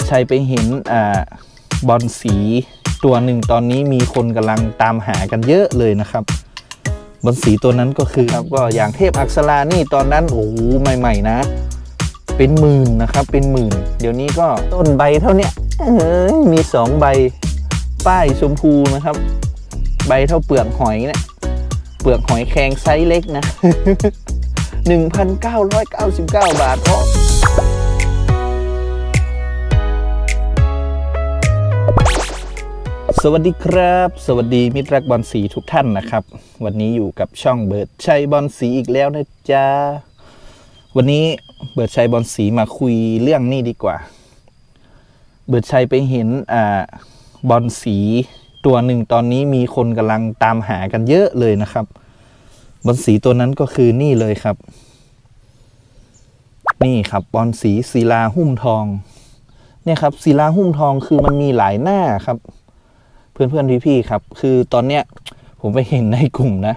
ดชัยไปเห็นอ่าบอลสีตัวหนึ่งตอนนี้มีคนกำลังตามหากันเยอะเลยนะครับ บอลสีตัวนั้นก็คือครับก็อย่างเทพอักษรานี่ตอนนั้นโอ้โหใหม่ ๆ นะ เป็นหมื่นนะครับเป็นหมื่น เดี๋ยวนี้ก็ต้นใบเท่าเนี้ยเอ้ยมีสองใบป้ายชมพูนะครับ ใบเท่าเปลือกหอยเนี่ยเปลือกหอยแครงไซส์เล็กนะ 1,999 บาทเพราะ สวัสดีครับ สวัสดีมิตรรักบอลสีทุกท่านนะครับ วันนี้อยู่กับช่องเบิร์ดชัยบอลสีอีกแล้วนะจ๊ะ วันนี้เบิร์ดชัยบอลสีมาคุยเรื่องนี้ดีกว่า เบิร์ดชัยไปเห็นอ่าบอลสีตัวหนึ่งตอนนี้มีคนกำลังตามหากันเยอะเลยนะครับ บอลสีตัวนั้นก็คือนี่เลยครับ นี่ครับบอลสีศิลาหุ้มทอง เนี่ยครับศิลาหุ้มทองคือมันมีหลายหน้าครับ เพื่อนๆพี่ๆครับ คือตอนเนี้ยผมไปเห็นในกลุ่มนะ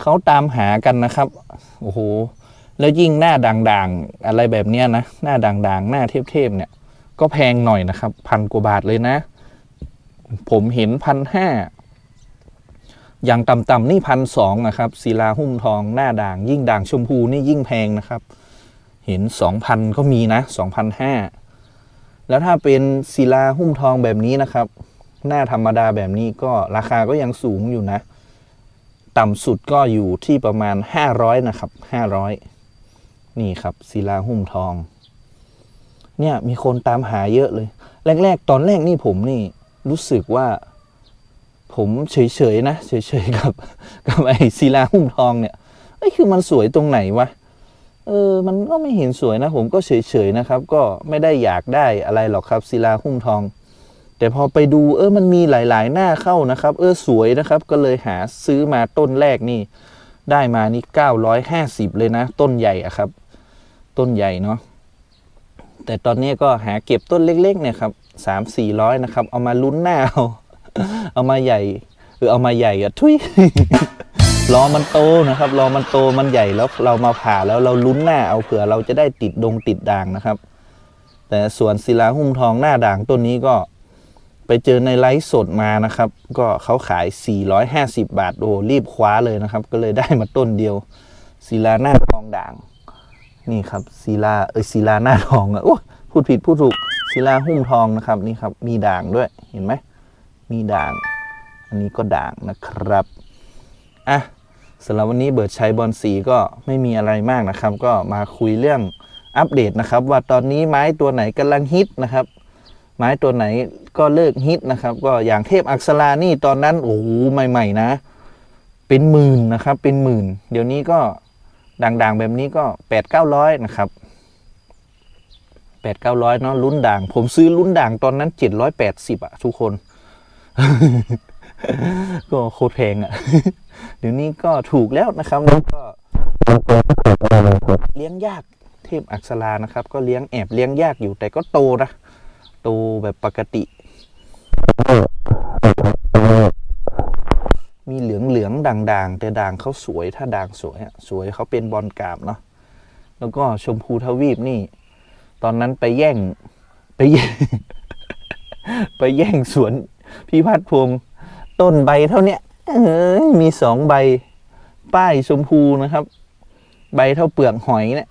เขาตามหากันนะครับ โอ้โห แล้วยิ่งหน้าด่างๆ อะไรแบบเนี้ยนะ หน้าด่างๆ หน้าเทพๆเนี่ย ก็แพงหน่อยนะครับพันกว่าบาทเลยนะ ผมเห็นพันห้าอย่างต่ำๆนี่พันสองนะครับศิลาหุ้มทองหน้าด่าง ยิ่งด่างชมพูนี่ยิ่งแพงนะครับ เห็นสองพันก็มีนะสองพันห้าแล้วถ้าเป็นศิลาหุ้มทองแบบนี้นะครับ หน้าธรรมดาแบบนี้ก็ราคาก็ยังสูงอยู่นะ ต่ำสุดก็อยู่ที่ประมาณ 500 นะครับ 500 นี่ครับศิลาหุ้มทอง เนี่ยมีคนตามหาเยอะเลย แรก ๆ ตอนแรกนี่ผมนี่รู้สึกว่า ผมเฉย ๆ นะ เฉย ๆ กับกับไอ้ศิลาหุ้มทองเนี่ยไอ้คือมันสวยตรงไหนวะเออ มันก็ไม่เห็นสวยนะ ผมก็เฉย ๆ นะครับ ก็ไม่ได้อยากได้อะไรหรอกครับศิลาหุ้มทอง แต่พอไปดูเออมันมีหลาย ๆ หน้าเข้านะครับ เออสวยนะครับ ก็เลยหาซื้อมาต้นแรกนี่ ได้มานี่950 เลยนะ ต้นใหญ่อะครับ ต้นใหญ่เนาะแต่ตอนนี้ก็หาเก็บต้นเล็ก ๆ เนี่ยครับสามสี่ร้อยนะครับ เอามาลุ้นหน้าเอาเอามาใหญ่หรือเอามาใหญ่อะทุยรอมันโตนะครับรอมันโตมันใหญ่แล้วเรามาผ่าแล้วเราลุ้นหน้าเอาเผื่อเราจะได้ติดดงติดด่างนะครับ แต่ส่วนศิลาหุ้มทองหน้าด่างต้นนี้ก็ ไปเจอในไลฟ์สดมานะครับ ก็เขาขาย 450 บาทโอ้รีบคว้าเลยนะครับ ก็เลยได้มาต้นเดียวศิลาหน้าทองด่าง นี่ครับศิลาเอยศิลาหน้าทองอะโอ้พูดผิดพูดถูกศิลาหุ้มทองนะครับนี่ครับ มีด่างด้วยเห็นไหมมีด่าง อันนี้ก็ด่างนะครับอะสำหรับวันนี้เบิร์ดชัยบอลสีก็ไม่มีอะไรมากนะครับ ก็มาคุยเรื่องอัปเดตนะครับ ว่าตอนนี้ไม้ตัวไหนกำลังฮิตนะครับ ไม้ตัวไหนก็เลิกฮิตนะครับ ก็อย่างเทพอักษรานี่ตอนนั้นโอ้โหใหม่ ๆ นะ เป็นหมื่นนะครับ เป็นหมื่น เดี๋ยวนี้ก็ด่างๆแบบนี้ก็แปดเก้าร้อยนะครับแปดเก้าร้อยเนาะลุ้นด่าง ผมซื้อลุ้นด่างตอนนั้นเจ็ดร้อยแปดสิบอะทุกคน ก็โคตรแพงอะเดี๋ยวนี้ก็ถูกแล้วนะครับแล้วก็เลี้ยงยากเทพอักษรานะครับ ก็เลี้ยงแอบเลี้ยงยากอยู่แต่ก็โตนะ โตแบบปกติ มีเหลืองเหลืองๆด่างๆ แต่ด่างเขาสวยถ้าด่างสวยอะสวยเขาเป็นบอลกราบเนาะแล้วก็ชมพูทวีปนี่ ตอนนั้นไปแย่งไปแย่งไปแย่งสวนพี่พัดพงษ์ต้นใบเท่าเนี้ยเอ้ยมีสองใบป้ายชมพูนะครับ ใบเท่าเปลือกหอยเนี่ย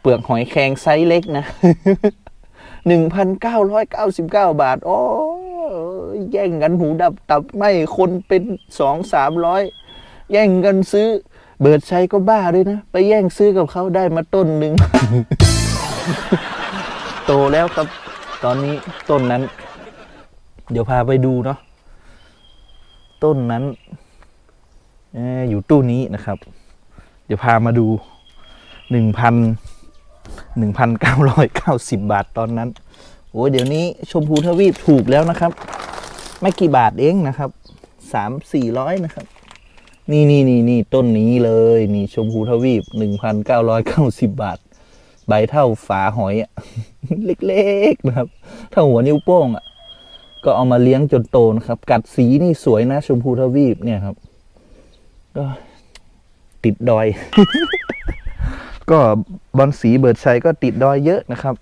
เปลือกหอยแครงไซส์เล็กนะ หนึ่งพันเก้าร้อยเก้าสิบเก้าบาท โอ้แย่งกันหูดับตับไม่คนเป็นสองสามร้อยแย่งกันซื้อ เบิร์ดชัยก็บ้าด้วยนะ ไปแย่งซื้อกับเขาได้มาต้นหนึ่ง โตแล้วครับ ตอนนี้ต้นนั้น เดี๋ยวพาไปดูเนาะต้นนั้นอยู่ตู้นี้นะครับ เดี๋ยวพามาดูหนึ่งพันหนึ่งพันเก้าร้อยเก้าสิบบาทตอนนั้น โอ้ยเดี๋ยวนี้ชมพูทวีปถูกแล้วนะครับ ไม่กี่บาทเองนะครับสามสี่ร้อยนะครับ นี่นี่นี่นี่ต้นนี้เลยนี่ชมพูทวีปหนึ่งพันเก้าร้อยเก้าสิบบาท ใบเท่าฝาหอยอะเล็กๆนะครับเท่าหัวนิ้วโป้งอะก็เอามาเลี้ยงจนโตนะครับ กัดสีนี่สวยนะ ชมพูทวีปเนี่ยครับ ก็ติดดอย ก็บอลสีเบิร์ดชัยก็ติดดอยเยอะนะครับ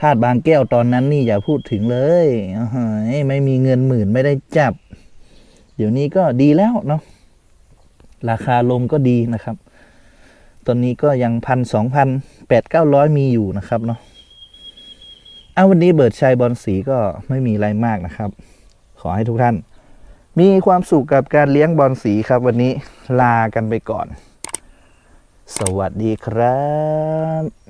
ธาตุบางแก้วตอนนั้นนี่อย่าพูดถึงเลยไม่มีเงินหมื่นไม่ได้จับ เดี๋ยวนี้ก็ดีแล้วเนาะราคาลงก็ดีนะครับ ตอนนี้ก็ยังพันสองพันแปดเก้าร้อยมีอยู่นะครับเนาะเอาวันนี้เบิร์ดชัยบอลสีก็ไม่มีอะไรมากนะครับ ขอให้ทุกท่าน มีความสุขกับการเลี้ยงบอลสีครับ วันนี้ลากันไปก่อน สวัสดีครับ